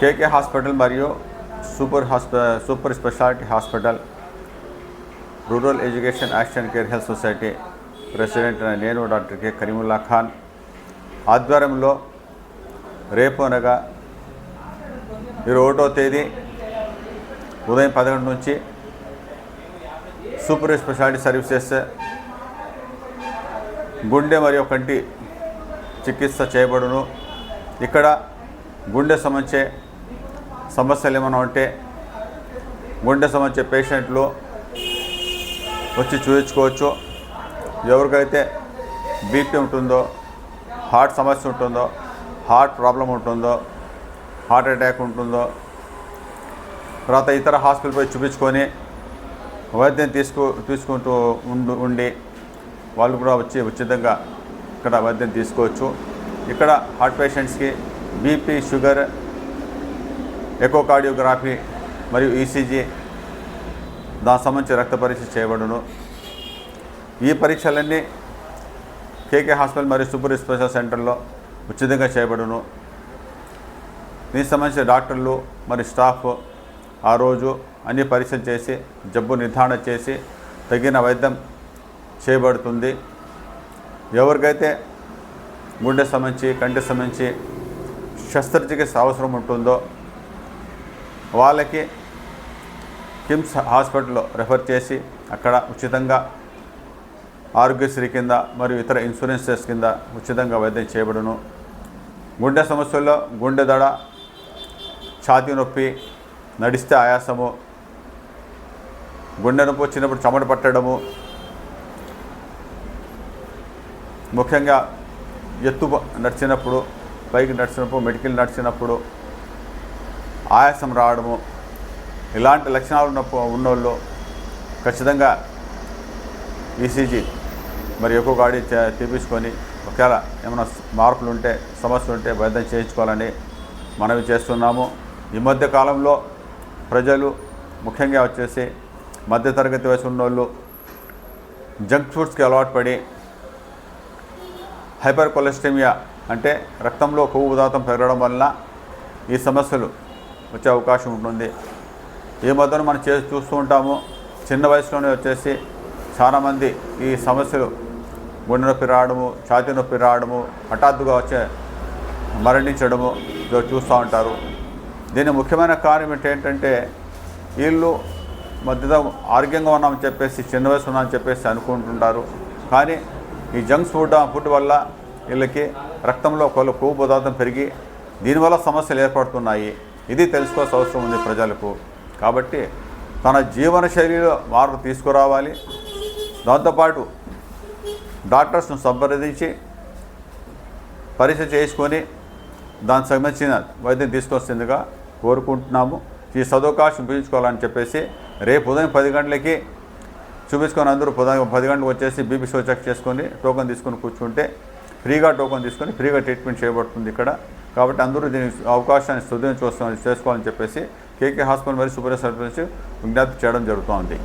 కేకే hospital మరియు super హాస్ప super specialty hospital rural education action care health society president నేను doctor K. Karimulla Khan ఆధ్వర్యంలో రేపు అనగా ఇరవై ఒకటో తేదీ ఉదయం పదకొండు నుంచి సూపర్ స్పెషాలిటీ సర్వీసెస్ గుండె మరియు కంటి చికిత్స చేయబడును. ఇక్కడ గుండె సంబంధించే సమస్యలు ఏమైనా ఉంటే గుండె సంబంధించే పేషెంట్లు వచ్చి చూపించుకోవచ్చు ఎవరికైతే బీపీ ఉంటుందో హార్ట్ సమస్య ఉంటుందో హార్ట్ ప్రాబ్లం ఉంటుందో హార్ట్ అటాక్ ఉంటుందో తర్వాత ఇతర హాస్పిటల్ పోయి చూపించుకొని వైద్యం తీసుకు తీసుకుంటూ ఉండు ఉండి వాళ్ళు కూడా వచ్చి ఉచితంగా ఇక్కడ వైద్యం తీసుకోవచ్చు. ఇక్కడ హార్ట్ పేషెంట్స్కి బీపీ షుగర్ ఎకోకార్డియోగ్రఫీ మరియు ఈసీజీ దానికి సంబంధించి రక్త పరీక్ష చేయబడును. ఈ పరీక్షలన్నీ కేకే హాస్పిటల్ మరియు సూపర్ స్పెషల్ సెంటర్లో ఉచితంగా చేయబడును. దీనికి సంబంధించిన డాక్టర్లు మరి స్టాఫ్ ఆ రోజు అన్ని పరీక్షలు చేసి జబ్బు నిర్ధారణ చేసి తగిన వైద్యం చేయబడుతుంది. ఎవరికైతే గుండె సంబంధించి కంటి సంబంధించి శస్త్రచికిత్స అవసరం ఉంటుందో వాళ్ళకి కిమ్స్ హాస్పిటల్లో రెఫర్ చేసి అక్కడ ఉచితంగా ఆరోగ్యశ్రీ కింద మరియు ఇతర ఇన్సూరెన్సెస్ కింద ఉచితంగా వైద్యం చేయబడును. గుండె సమస్యల్లో గుండె దడ ఛాతీ నొప్పి నడిస్తే ఆయాసము గుండె నొప్పి వచ్చినప్పుడు చెమట పట్టడము ముఖ్యంగా ఎత్తు నడిచినప్పుడు పైకి నడిచినప్పుడు మెడికల్ నడిచినప్పుడు ఆయాసం రావడము ఇలాంటి లక్షణాలు ఉన్న ఉన్నోళ్ళు ఖచ్చితంగా ఈసీజీ మరి ఎక్కువ గాడి తీపించుకొని ఒకవేళ ఏమైనా మార్పులు ఉంటే సమస్యలు ఉంటే వైద్యం చేయించుకోవాలని మనవి చేస్తున్నాము. ఈ మధ్య కాలంలో ప్రజలు ముఖ్యంగా వచ్చేసి మధ్యతరగతి వయసు ఉన్నోళ్ళు జంక్ ఫుడ్స్కి అలవాటు పడి హైపర్ కొలెస్ట్రేమియా అంటే రక్తంలో కొవ్వు ఉదాతం పెరగడం వలన ఈ సమస్యలు వచ్చే అవకాశం ఉంటుంది. ఈ మధ్యన మనం చేసి చూస్తూ ఉంటాము చిన్న వయసులోనే వచ్చేసి చాలామంది ఈ సమస్యలు గుండె నొప్పి రావడము ఛాతీ నొప్పి రావడము హఠాత్తుగా వచ్చే మరణించడము చూస్తూ ఉంటారు. దీని ముఖ్యమైన కారణం ఏంటంటే వీళ్ళు మధ్యలో ఆరోగ్యంగా ఉన్నామని చెప్పేసి చిన్న వయసు ఉన్నామని చెప్పేసి అనుకుంటుంటారు. కానీ ఈ జంక్స్ ఫుడ్ ఫుడ్ వల్ల వీళ్ళకి రక్తంలో కొలు కొవ్వు పదార్థం పెరిగి దీనివల్ల సమస్యలు ఏర్పడుతున్నాయి. ఇది తెలుసుకోవాల్సిన అవసరం ఉంది ప్రజలకు. కాబట్టి తన జీవన శైలిలో మార్పు తీసుకురావాలి. దాంతోపాటు డాక్టర్స్ను సంప్రదించి పరీక్ష చేసుకొని దానికి సంబంధించిన వైద్యం తీసుకొస్తుందిగా కోరుకుంటున్నాము. ఈ సదవకాశం ఉపయోగించుకోవాలని చెప్పేసి రేపు ఉదయం పది గంటలకి చూపించుకొని అందరూ పది గంటలకు వచ్చేసి బీపీ షో చెక్ చేసుకొని టోకెన్ తీసుకొని కూర్చుంటే ఫ్రీగా టోకెన్ తీసుకొని ఫ్రీగా ట్రీట్మెంట్ చేయబడుతుంది ఇక్కడ. కాబట్టి అందరూ దీని అవకాశాన్ని సద్వినియోగం చూస్తామని చేసుకోవాలని చెప్పేసి కేకే హాస్పిటల్ మరియు సూపర్ సర్పంచ్ విజ్ఞప్తి చేయడం జరుగుతోంది.